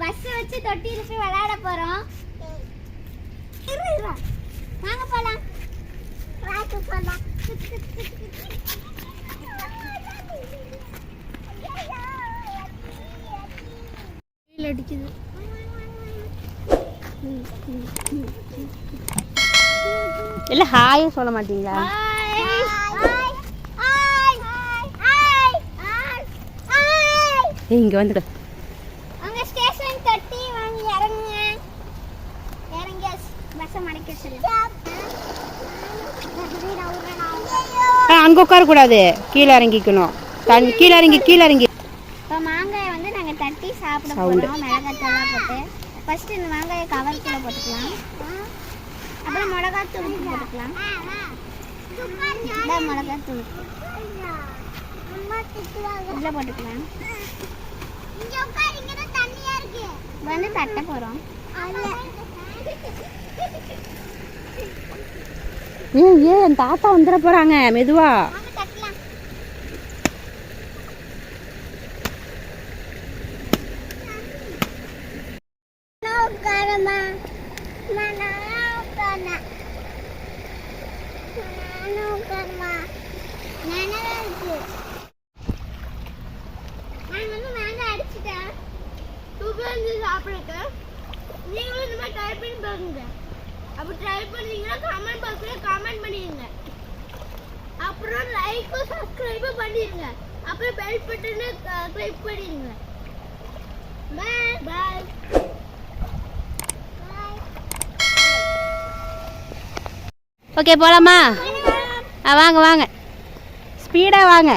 Bus வச்சு தொட்டியில் போய் விளையாட போறோம். இரு, இரு. வாங்க போலாம். போலாம் அடிக்குது. இல்லை ஹாயும் சொல்ல மாட்டீங்களா? Hi hi hi hi hi hi ஏய் இங்கே வந்துடு அங்க ஸ்டேஷன் தட்டி வாங்கி இறங்குங்க இறங்கி பஸ்ஸை மடக்க சொல்லு ஆ அங்கே உட்காரக்கூடாது கீழே இறங்கிக்கணும் தண்ணி கீழே இறங்கி கீழே இறங்கி இப்போ மாங்காயை வந்து நாங்கள் தட்டி சாப்பிட. போகிறோம் மிளகாத்தூள்லாம் போட்டு. ஃபர்ஸ்ட் இந்த மாங்காயை கவருக்குள்ளே போட்டுக்கலாம். அப்புறம் மிளகாத்தூள் போட்டுக்கலாம். இந்த மிளகாத்தூள் இதில் போட்டுக்கலாம். வந்து தட்ட போகிறோம் ஏன் ஏன் என் தாத்தா வந்துட போகிறாங்க மெதுவா. தட்டலாம் நான் நான் வந்து நீங்களும் இந்த மாதிரி ட்ரை பண்ணி பாருங்க. அப்படி ட்ரை பண்ணீங்கன்னா பண்ணிடுங்க அப்புறம் பெல் பட்டனை கிளிக் பண்ணிடுங்க பாய் பாய் ஓகே போகலாமா ஆ வாங்க வாங்க. ஸ்பீடாக வாங்க.